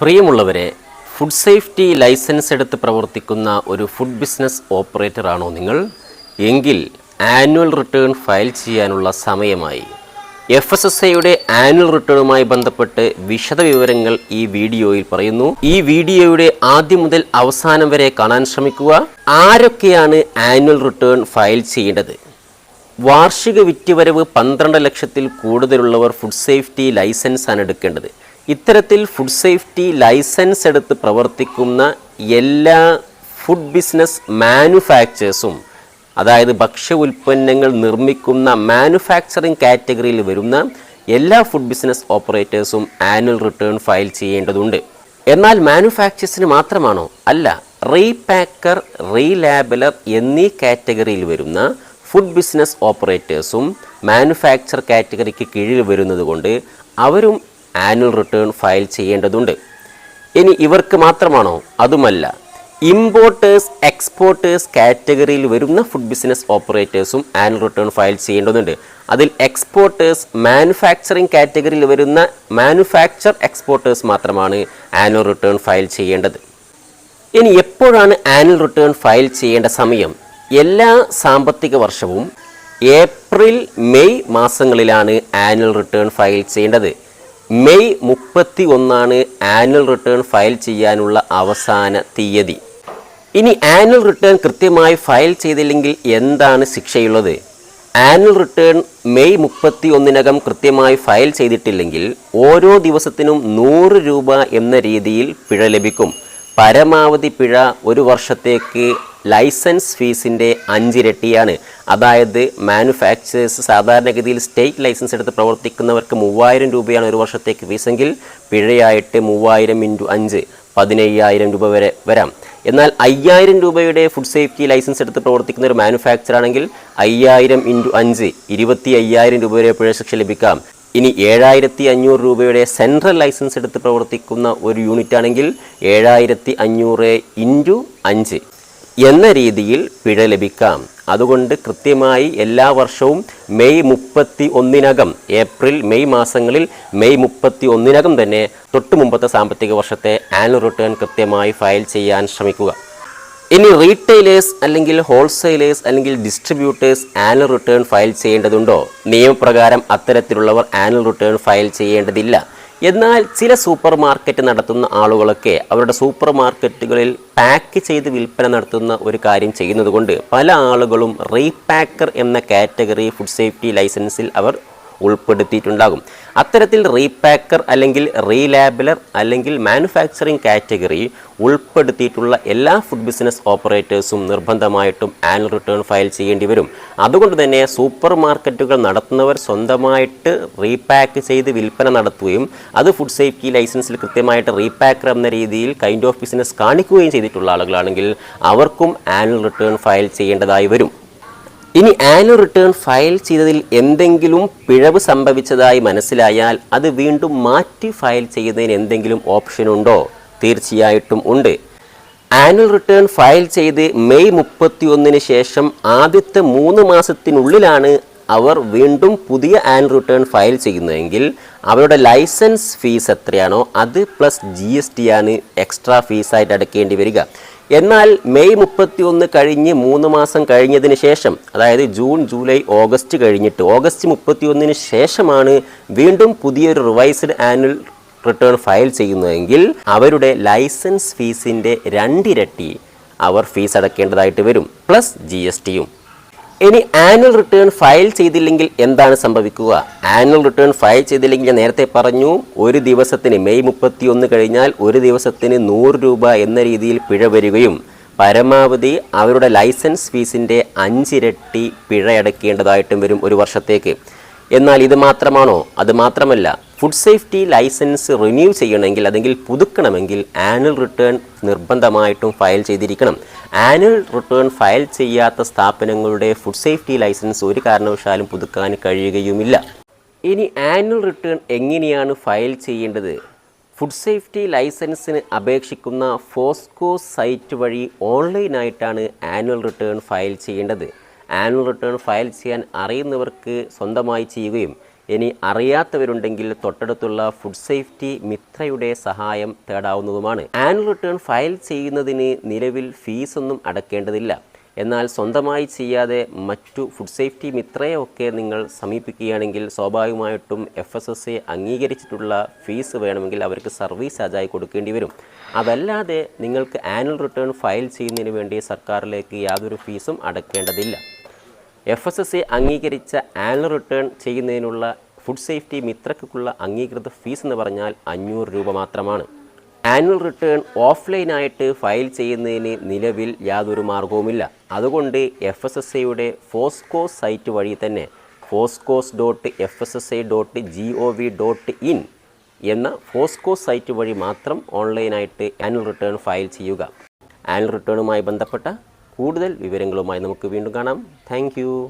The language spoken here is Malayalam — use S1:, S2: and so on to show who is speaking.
S1: പ്രിയമുള്ളവരെ ഫുഡ് സേഫ്റ്റി ലൈസൻസ് എടുത്ത് പ്രവർത്തിക്കുന്ന ഒരു ഫുഡ് ബിസിനസ് ഓപ്പറേറ്ററാണോ നിങ്ങൾ? എങ്കിൽ ആനുവൽ റിട്ടേൺ ഫയൽ ചെയ്യാനുള്ള സമയമായി. എഫ് എസ് എസ് ഐയുടെ ആനുവൽ റിട്ടേണുമായി ബന്ധപ്പെട്ട് വിശദ വിവരങ്ങൾ ഈ വീഡിയോയിൽ പറയുന്നു. ഈ വീഡിയോയുടെ ആദ്യം മുതൽ അവസാനം വരെ കാണാൻ ശ്രമിക്കുക. ആരൊക്കെയാണ് ആനുവൽ റിട്ടേൺ ഫയൽ ചെയ്യേണ്ടത്? വാർഷിക വിറ്റുവരവ് പന്ത്രണ്ട് ലക്ഷത്തിൽ കൂടുതലുള്ളവർ ഫുഡ് സേഫ്റ്റി ലൈസൻസാണ് എടുക്കേണ്ടത്. ഇത്തരത്തിൽ ഫുഡ് സേഫ്റ്റി ലൈസൻസ് എടുത്ത് പ്രവർത്തിക്കുന്ന എല്ലാ ഫുഡ് ബിസിനസ് മാനുഫാക്ചേഴ്സും അതായത് ഭക്ഷ്യ ഉൽപ്പന്നങ്ങൾ നിർമ്മിക്കുന്ന മാനുഫാക്ചറിംഗ് കാറ്റഗറിയിൽ വരുന്ന എല്ലാ ഫുഡ് ബിസിനസ് ഓപ്പറേറ്റേഴ്സും ആനുവൽ റിട്ടേൺ ഫയൽ ചെയ്യേണ്ടതുണ്ട്. എന്നാൽ മാനുഫാക്ചേഴ്സിന് മാത്രമാണോ? അല്ല റീപാക്കർ റീലാബലർ എന്നീ കാറ്റഗറിയിൽ വരുന്ന ഫുഡ് ബിസിനസ് ഓപ്പറേറ്റേഴ്സും മാനുഫാക്ചർ കാറ്റഗറിക്ക് കീഴിൽ വരുന്നത് കൊണ്ട് അവരും ആനുവൽ റിട്ടേൺ ഫയൽ ചെയ്യേണ്ടതുണ്ട്. ഇനി ഇവർക്ക് മാത്രമാണോ? അതുമല്ല ഇമ്പോർട്ടേഴ്സ് എക്സ്പോർട്ടേഴ്സ് കാറ്റഗറിയിൽ വരുന്ന ഫുഡ് ബിസിനസ് ഓപ്പറേറ്റേഴ്സും ആനുവൽ റിട്ടേൺ ഫയൽ ചെയ്യേണ്ടതുണ്ട്. അതിൽ എക്സ്പോർട്ടേഴ്സ് മാനുഫാക്ചറിംഗ് കാറ്റഗറിയിൽ വരുന്ന മാനുഫാക്ചർ എക്സ്പോർട്ടേഴ്സ് മാത്രമാണ് ആനുവൽ റിട്ടേൺ ഫയൽ ചെയ്യേണ്ടത്. ഇനി എപ്പോഴാണ് ആനുവൽ റിട്ടേൺ ഫയൽ ചെയ്യേണ്ട സമയം? എല്ലാ സാമ്പത്തിക വർഷവും ഏപ്രിൽ മെയ് മാസങ്ങളിലാണ് ആനുവൽ റിട്ടേൺ ഫയൽ ചെയ്യേണ്ടത്. മെയ് മുപ്പത്തി ഒന്നാണ് ആനുവൽ റിട്ടേൺ ഫയൽ ചെയ്യാനുള്ള അവസാന തീയതി. ഇനി ആനുവൽ റിട്ടേൺ കൃത്യമായി ഫയൽ ചെയ്തില്ലെങ്കിൽ എന്താണ് ശിക്ഷയുള്ളത്? ആനുവൽ റിട്ടേൺ മെയ് മുപ്പത്തി ഒന്നിനകം കൃത്യമായി ഫയൽ ചെയ്തിട്ടില്ലെങ്കിൽ ഓരോ ദിവസത്തിനും നൂറ് രൂപ എന്ന രീതിയിൽ പിഴ ലഭിക്കും. പരമാവധി പിഴ ഒരു വർഷത്തേക്ക് ലൈസൻസ് ഫീസിന്റെ അഞ്ചിരട്ടിയാണ്. അതായത് മാനുഫാക്ചറേഴ്സ് സാധാരണഗതിയിൽ സ്റ്റേറ്റ് ലൈസൻസ് എടുത്ത് പ്രവർത്തിക്കുന്നവർക്ക് മൂവായിരം രൂപയാണ് ഒരു വർഷത്തേക്ക് ഫീസെങ്കിൽ പിഴയായിട്ട് മൂവായിരം ഇന്റു അഞ്ച് പതിനയ്യായിരം രൂപ വരെ വരാം. എന്നാൽ അയ്യായിരം രൂപയുടെ ഫുഡ് സേഫ്റ്റി ലൈസൻസ് എടുത്ത് പ്രവർത്തിക്കുന്ന ഒരു മാനുഫാക്ചർ ആണെങ്കിൽ അയ്യായിരം ഇന്റു അഞ്ച് ഇരുപത്തി അയ്യായിരം രൂപ വരെ പിഴ ശിക്ഷ ലഭിക്കാം. ഇനി ഏഴായിരത്തി അഞ്ഞൂറ് രൂപയുടെ സെൻട്രൽ ലൈസൻസ് എടുത്ത് പ്രവർത്തിക്കുന്ന ഒരു യൂണിറ്റ് ആണെങ്കിൽ ഏഴായിരത്തി അഞ്ഞൂറ് ഇന്റു അഞ്ച്. എന്ന രീതിയിൽ പിഴ ലഭിക്കാം. അതുകൊണ്ട് കൃത്യമായി എല്ലാ വർഷവും മെയ് മുപ്പത്തി ഒന്നിനകം ഏപ്രിൽ മെയ് മാസങ്ങളിൽ മെയ് മുപ്പത്തി ഒന്നിനകം തന്നെ തൊട്ടു മുമ്പത്തെ സാമ്പത്തിക വർഷത്തെ ആനുവൽ റിട്ടേൺ കൃത്യമായി ഫയൽ ചെയ്യാൻ ശ്രമിക്കുക. ഇനി റീറ്റെയിലേഴ്സ് അല്ലെങ്കിൽ ഹോൾസെയിലേഴ്സ് അല്ലെങ്കിൽ ഡിസ്ട്രിബ്യൂട്ടേഴ്സ് ആനുവൽ റിട്ടേൺ ഫയൽ ചെയ്യേണ്ടതുണ്ടോ? നിയമപ്രകാരം അത്തരത്തിലുള്ളവർ ആനുവൽ റിട്ടേൺ ഫയൽ ചെയ്യേണ്ടതില്ല. എന്നാൽ ചില സൂപ്പർ മാർക്കറ്റ് നടത്തുന്ന ആളുകളൊക്കെ അവരുടെ സൂപ്പർ മാർക്കറ്റുകളിൽ പാക്ക് ചെയ്ത് വിൽപ്പന നടത്തുന്ന ഒരു കാര്യം ചെയ്യുന്നതുകൊണ്ട് പല ആളുകളും റീപാക്കർ എന്ന കാറ്റഗറി ഫുഡ് സേഫ്റ്റി ലൈസൻസിൽ അവർ ഉൾപ്പെടുത്തിയിട്ടുണ്ടാകും. അത്തരത്തിൽ റീപാക്കർ അല്ലെങ്കിൽ റീലാബിലർ അല്ലെങ്കിൽ മാനുഫാക്ചറിംഗ് കാറ്റഗറി ഉൾപ്പെടുത്തിയിട്ടുള്ള എല്ലാ ഫുഡ് ബിസിനസ് ഓപ്പറേറ്റേഴ്സും നിർബന്ധമായിട്ടും ആനുവൽ റിട്ടേൺ ഫയൽ ചെയ്യേണ്ടി വരും. അതുകൊണ്ട് തന്നെ സൂപ്പർ മാർക്കറ്റുകൾ നടത്തുന്നവർ സ്വന്തമായിട്ട് റീപാക്ക് ചെയ്ത് വിൽപ്പന നടത്തുകയും അത് ഫുഡ് സേഫ്റ്റി ലൈസൻസിൽ കൃത്യമായിട്ട് റീപാക്കർ എന്ന രീതിയിൽ കൈൻഡ് ഓഫ് ബിസിനസ് കാണിക്കുകയും ചെയ്തിട്ടുള്ള ആളുകളാണെങ്കിൽ അവർക്കും ആനുവൽ റിട്ടേൺ ഫയൽ ചെയ്യേണ്ടതായി വരും. ഇനി ആനുവൽ റിട്ടേൺ ഫയൽ ചെയ്തതിൽ എന്തെങ്കിലും പിഴവ് സംഭവിച്ചതായി മനസ്സിലായാൽ അത് വീണ്ടും മാറ്റി ഫയൽ ചെയ്യുന്നതിന് എന്തെങ്കിലും ഓപ്ഷൻ ഉണ്ടോ? തീർച്ചയായിട്ടും ഉണ്ട്. ആനുവൽ റിട്ടേൺ ഫയൽ ചെയ്ത് മെയ് മുപ്പത്തി ഒന്നിന് ശേഷം ആദ്യത്തെ മൂന്ന് മാസത്തിനുള്ളിലാണ് അവർ വീണ്ടും പുതിയ ആനുവൽ റിട്ടേൺ ഫയൽ ചെയ്യുന്നതെങ്കിൽ അവരുടെ ലൈസൻസ് ഫീസ് എത്രയാണോ അത് പ്ലസ് ജി ആണ് എക്സ്ട്രാ ഫീസായിട്ട് അടയ്ക്കേണ്ടി വരിക. എന്നാൽ മെയ് മുപ്പത്തി ഒന്ന് കഴിഞ്ഞ് മൂന്ന് മാസം കഴിഞ്ഞതിന് ശേഷം അതായത് ജൂൺ ജൂലൈ ഓഗസ്റ്റ് കഴിഞ്ഞിട്ട് ഓഗസ്റ്റ് മുപ്പത്തി ഒന്നിന് ശേഷമാണ് വീണ്ടും പുതിയൊരു റിവൈസ്ഡ് ആനുവൽ റിട്ടേൺ ഫയൽ ചെയ്യുന്നതെങ്കിൽ അവരുടെ ലൈസൻസ് ഫീസിന്റെ രണ്ടിരട്ടി അവർ ഫീസ് അടക്കേണ്ടതായിട്ട് വരും പ്ലസ് ജി എസ് ടിയും. ഇനി ആനുവൽ റിട്ടേൺ ഫയൽ ചെയ്തില്ലെങ്കിൽ എന്താണ് സംഭവിക്കുക? ആനുവൽ റിട്ടേൺ ഫയൽ ചെയ്തില്ലെങ്കിൽ ഞാൻ നേരത്തെ പറഞ്ഞു ഒരു ദിവസത്തിന് മെയ് മുപ്പത്തി ഒന്ന് കഴിഞ്ഞാൽ ഒരു ദിവസത്തിന് നൂറ് രൂപ എന്ന രീതിയിൽ പിഴ വരികയും പരമാവധി അവരുടെ ലൈസൻസ് ഫീസിന്റെ അഞ്ചിരട്ടി പിഴ അടയ്ക്കേണ്ടതായിട്ടും വരും ഒരു വർഷത്തേക്ക്. എന്നാൽ ഇത് മാത്രമാണോ? അത് മാത്രമല്ല ഫുഡ് സേഫ്റ്റി ലൈസൻസ് റിന്യൂ ചെയ്യണമെങ്കിൽ അല്ലെങ്കിൽ പുതുക്കണമെങ്കിൽ ആനുവൽ റിട്ടേൺ നിർബന്ധമായിട്ടും ഫയൽ ചെയ്തിരിക്കണം. ആനുവൽ റിട്ടേൺ ഫയൽ ചെയ്യാത്ത സ്ഥാപനങ്ങളുടെ ഫുഡ് സേഫ്റ്റി ലൈസൻസ് ഒരു കാരണവശാലും പുതുക്കാൻ കഴിയുകയുമില്ല. ഇനി ആനുവൽ റിട്ടേൺ എങ്ങനെയാണ് ഫയൽ ചെയ്യേണ്ടത്? ഫുഡ് സേഫ്റ്റി ലൈസൻസിന് അപേക്ഷിക്കുന്ന ഫോസ്കോ സൈറ്റ് വഴി ഓൺലൈനായിട്ടാണ് ആനുവൽ റിട്ടേൺ ഫയൽ ചെയ്യേണ്ടത്. ആനുവൽ റിട്ടേൺ ഫയൽ ചെയ്യാൻ അറിയുന്നവർക്ക് സ്വന്തമായി ചെയ്യുകയും ഇനി അറിയാത്തവരുണ്ടെങ്കിൽ തൊട്ടടുത്തുള്ള ഫുഡ് സേഫ്റ്റി മിത്രയുടെ സഹായം തേടാവുന്നതുമാണ്. ആനുവൽ റിട്ടേൺ ഫയൽ ചെയ്യുന്നതിന് നിലവിൽ ഫീസൊന്നും അടക്കേണ്ടതില്ല. എന്നാൽ സ്വന്തമായി ചെയ്യാതെ മറ്റു ഫുഡ് സേഫ്റ്റി മിത്രയൊക്കെ നിങ്ങൾ സമീപിക്കുകയാണെങ്കിൽ സ്വാഭാവികമായിട്ടും എഫ് എസ് എസ് എ അംഗീകരിച്ചിട്ടുള്ള ഫീസ് വേണമെങ്കിൽ അവർക്ക് സർവീസ് ചാർജായി കൊടുക്കേണ്ടി വരും. അതല്ലാതെ നിങ്ങൾക്ക് ആനുവൽ റിട്ടേൺ ഫയൽ ചെയ്യുന്നതിന് വേണ്ടി സർക്കാരിലേക്ക് യാതൊരു ഫീസും അടക്കേണ്ടതില്ല. എഫ് എസ് എസ് എ അംഗീകരിച്ച ആനുവൽ റിട്ടേൺ ചെയ്യുന്നതിനുള്ള ഫുഡ് സേഫ്റ്റി മിത്രക്കുള്ള അംഗീകൃത ഫീസ് എന്ന് പറഞ്ഞാൽ അഞ്ഞൂറ് രൂപ മാത്രമാണ്. ആനുവൽ റിട്ടേൺ ഓഫ്ലൈനായിട്ട് ഫയൽ ചെയ്യുന്നതിന് നിലവിൽ യാതൊരു മാർഗവുമില്ല. അതുകൊണ്ട് എഫ് എസ് എസ് എയുടെ ഫോസ്കോസ് സൈറ്റ് വഴി തന്നെ FoSCoS dot F S S I dot G O V dot in എന്ന ഫോസ്കോസ് സൈറ്റ് വഴി മാത്രം ഓൺലൈനായിട്ട് ആനുവൽ റിട്ടേൺ ഫയൽ ചെയ്യുക. ആനുവൽ റിട്ടേണുമായി ബന്ധപ്പെട്ട കൂടുതൽ വിവരങ്ങളുമായി നമുക്ക് വീണ്ടും കാണാം. താങ്ക്